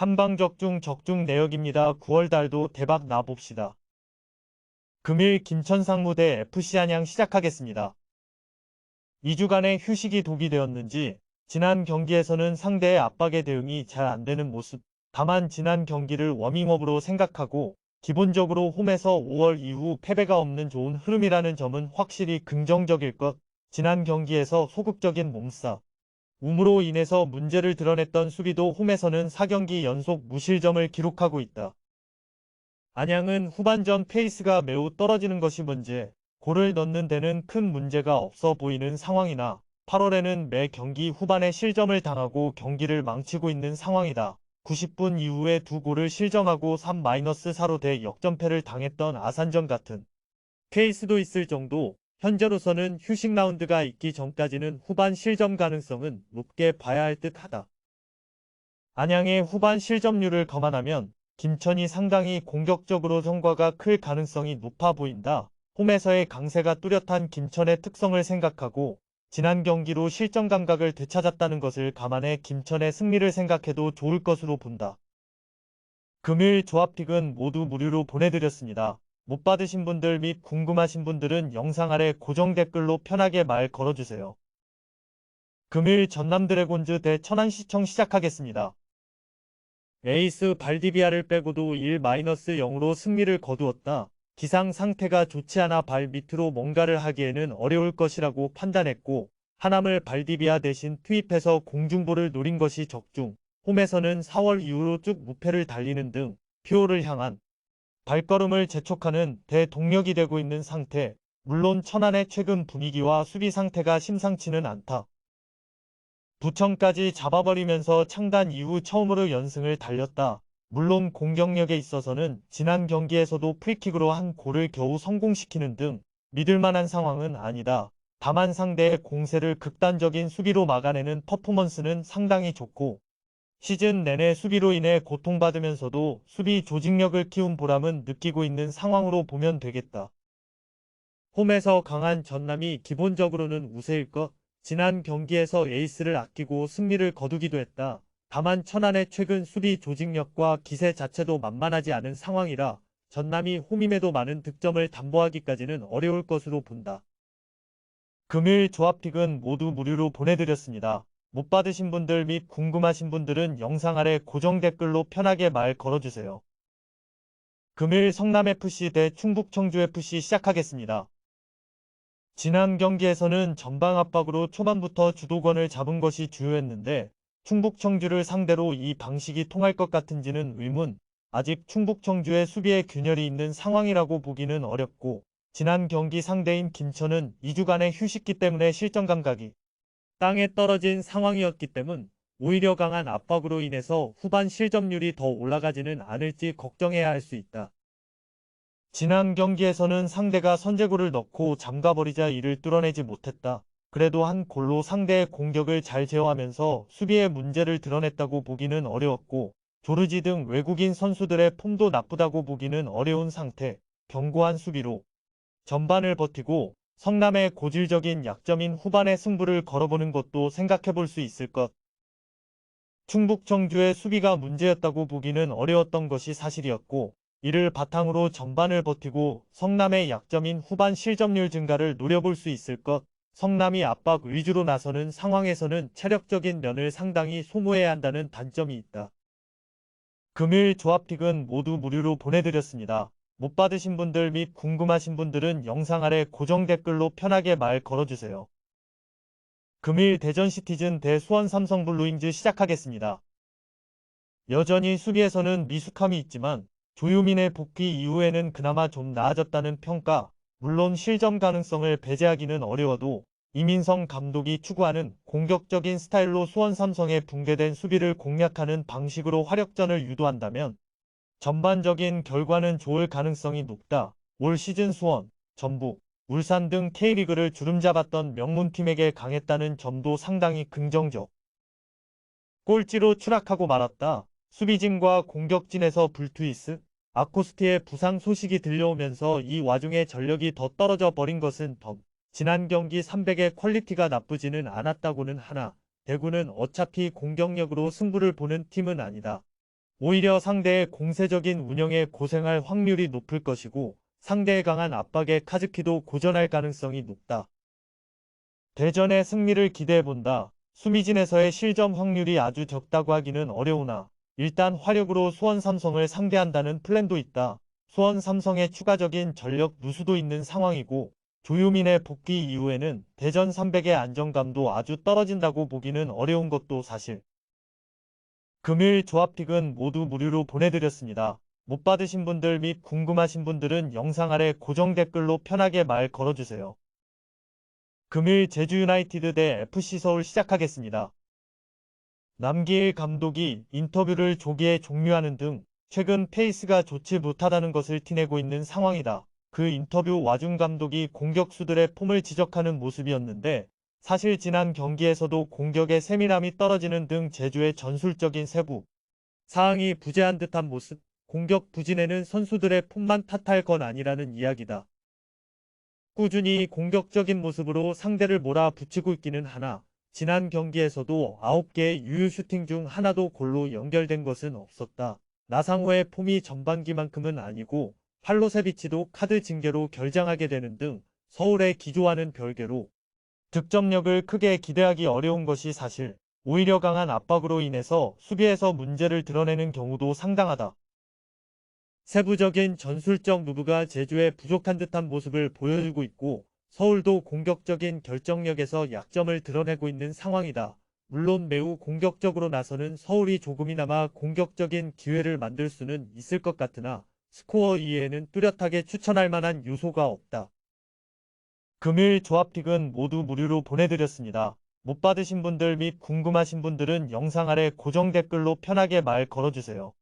한방적중 적중 내역입니다. 9월달도 대박 나봅시다. 금일 김천 상무 대 FC 안양 시작하겠습니다. 2주간의 휴식이 독이 되었는지 지난 경기에서는 상대의 압박에 대응이 잘 안되는 모습. 다만 지난 경기를 워밍업으로 생각하고 기본적으로 홈에서 5월 이후 패배가 없는 좋은 흐름이라는 점은 확실히 긍정적일 것. 지난 경기에서 소극적인 몸싸. 움으로 인해서 문제를 드러냈던 수비도 홈에서는 4경기 연속 무실점을 기록하고 있다. 안양은 후반전 페이스가 매우 떨어지는 것이 문제, 골을 넣는 데는 큰 문제가 없어 보이는 상황이나 8월에는 매 경기 후반에 실점을 당하고 경기를 망치고 있는 상황이다. 90분 이후에 두 골을 실점하고 3-4로 대 역전패를 당했던 아산전 같은 케이스도 있을 정도 현재로서는 휴식 라운드가 있기 전까지는 후반 실점 가능성은 높게 봐야 할 듯하다. 안양의 후반 실점률을 감안하면 김천이 상당히 공격적으로 성과가 클 가능성이 높아 보인다. 홈에서의 강세가 뚜렷한 김천의 특성을 생각하고 지난 경기로 실전 감각을 되찾았다는 것을 감안해 김천의 승리를 생각해도 좋을 것으로 본다. 금일 조합픽은 모두 무료로 보내드렸습니다. 못 받으신 분들 및 궁금하신 분들은 영상 아래 고정 댓글로 편하게 말 걸어주세요. 금일 전남 드래곤즈 대 천안시청 시작하겠습니다. 에이스 발디비아를 빼고도 1-0으로 승리를 거두었다. 기상 상태가 좋지 않아 발 밑으로 뭔가를 하기에는 어려울 것이라고 판단했고 하남을 발디비아 대신 투입해서 공중볼을 노린 것이 적중. 홈에서는 4월 이후로 쭉 무패를 달리는 등 표를 향한 발걸음을 재촉하는 대동력이 되고 있는 상태. 물론 천안의 최근 분위기와 수비 상태가 심상치는 않다. 부천까지 잡아버리면서 창단 이후 처음으로 연승을 달렸다. 물론 공격력에 있어서는 지난 경기에서도 프리킥으로 한 골을 겨우 성공시키는 등 믿을만한 상황은 아니다. 다만 상대의 공세를 극단적인 수비로 막아내는 퍼포먼스는 상당히 좋고 시즌 내내 수비로 인해 고통받으면서도 수비 조직력을 키운 보람은 느끼고 있는 상황으로 보면 되겠다. 홈에서 강한 전남이 기본적으로는 우세일 것. 지난 경기에서 에이스를 아끼고 승리를 거두기도 했다. 다만 천안의 최근 수비 조직력과 기세 자체도 만만하지 않은 상황이라 전남이 홈임에도 많은 득점을 담보하기까지는 어려울 것으로 본다. 금일 조합픽은 모두 무료로 보내드렸습니다. 못 받으신 분들 및 궁금하신 분들은 영상 아래 고정 댓글로 편하게 말 걸어주세요. 금일 성남FC 대 충북 청주FC 시작하겠습니다. 지난 경기에서는 전방 압박으로 초반부터 주도권을 잡은 것이 주요했는데 충북 청주를 상대로 이 방식이 통할 것 같은지는 의문. 아직 충북 청주의 수비에 균열이 있는 상황이라고 보기는 어렵고 지난 경기 상대인 김천은 2주간의 휴식기 때문에 실전 감각이 땅에 떨어진 상황이었기 때문 오히려 강한 압박으로 인해서 후반 실점률이 더 올라가지는 않을지 걱정해야 할 수 있다. 지난 경기에서는 상대가 선제골을 넣고 잠가버리자 이를 뚫어내지 못했다. 그래도 한 골로 상대의 공격을 잘 제어하면서 수비의 문제를 드러냈다고 보기는 어려웠고 조르지 등 외국인 선수들의 폼도 나쁘다고 보기는 어려운 상태, 견고한 수비로 전반을 버티고 성남의 고질적인 약점인 후반의 승부를 걸어보는 것도 생각해볼 수 있을 것. 충북 청주의 수비가 문제였다고 보기는 어려웠던 것이 사실이었고 이를 바탕으로 전반을 버티고 성남의 약점인 후반 실점률 증가를 노려볼 수 있을 것. 성남이 압박 위주로 나서는 상황에서는 체력적인 면을 상당히 소모해야 한다는 단점이 있다. 금일 조합픽은 모두 무료로 보내드렸습니다. 못 받으신 분들 및 궁금하신 분들은 영상 아래 고정 댓글로 편하게 말 걸어주세요. 금일 대전 시티즌 대 수원 삼성 블루잉즈 시작하겠습니다. 여전히 수비에서는 미숙함이 있지만 조유민의 복귀 이후에는 그나마 좀 나아졌다는 평가, 물론 실점 가능성을 배제하기는 어려워도 이민성 감독이 추구하는 공격적인 스타일로 수원 삼성의 붕괴된 수비를 공략하는 방식으로 화력전을 유도한다면 전반적인 결과는 좋을 가능성이 높다. 올 시즌 수원, 전북, 울산 등 K리그를 주름잡았던 명문팀에게 강했다는 점도 상당히 긍정적. 꼴찌로 추락하고 말았다. 수비진과 공격진에서 불투이스, 아코스티의 부상 소식이 들려오면서 이 와중에 전력이 더 떨어져 버린 것은 덤. 지난 경기 300의 퀄리티가 나쁘지는 않았다고는 하나 대구는 어차피 공격력으로 승부를 보는 팀은 아니다. 오히려 상대의 공세적인 운영에 고생할 확률이 높을 것이고 상대의 강한 압박에 카즈키도 고전할 가능성이 높다. 대전의 승리를 기대해본다. 수미진에서의 실점 확률이 아주 적다고 하기는 어려우나 일단 화력으로 수원 삼성을 상대한다는 플랜도 있다. 수원 삼성의 추가적인 전력 누수도 있는 상황이고 조유민의 복귀 이후에는 대전 300의 안정감도 아주 떨어진다고 보기는 어려운 것도 사실. 금일 조합픽은 모두 무료로 보내드렸습니다. 못 받으신 분들 및 궁금하신 분들은 영상 아래 고정 댓글로 편하게 말 걸어주세요. 금일 제주 유나이티드 대 FC 서울 시작하겠습니다. 남기일 감독이 인터뷰를 조기에 종료하는 등 최근 페이스가 좋지 못하다는 것을 티내고 있는 상황이다. 그 인터뷰 와중 감독이 공격수들의 폼을 지적하는 모습이었는데 사실 지난 경기에서도 공격의 세밀함이 떨어지는 등 제주의 전술적인 세부 사항이 부재한 듯한 모습 공격 부진에는 선수들의 폼만 탓할 건 아니라는 이야기다. 꾸준히 공격적인 모습으로 상대를 몰아붙이고 있기는 하나 지난 경기에서도 9개의 유효 슈팅 중 하나도 골로 연결된 것은 없었다. 나상호의 폼이 전반기만큼은 아니고 팔로세비치도 카드 징계로 결장하게 되는 등 서울의 기조와는 별개로 득점력을 크게 기대하기 어려운 것이 사실 오히려 강한 압박으로 인해서 수비에서 문제를 드러내는 경우도 상당하다. 세부적인 전술적 누브가 제주에 부족한 듯한 모습을 보여주고 있고 서울도 공격적인 결정력에서 약점을 드러내고 있는 상황이다. 물론 매우 공격적으로 나서는 서울이 조금이나마 공격적인 기회를 만들 수는 있을 것 같으나 스코어 이외에는 뚜렷하게 추천할 만한 요소가 없다. 금일 조합픽은 모두 무료로 보내드렸습니다. 못 받으신 분들 및 궁금하신 분들은 영상 아래 고정 댓글로 편하게 말 걸어주세요.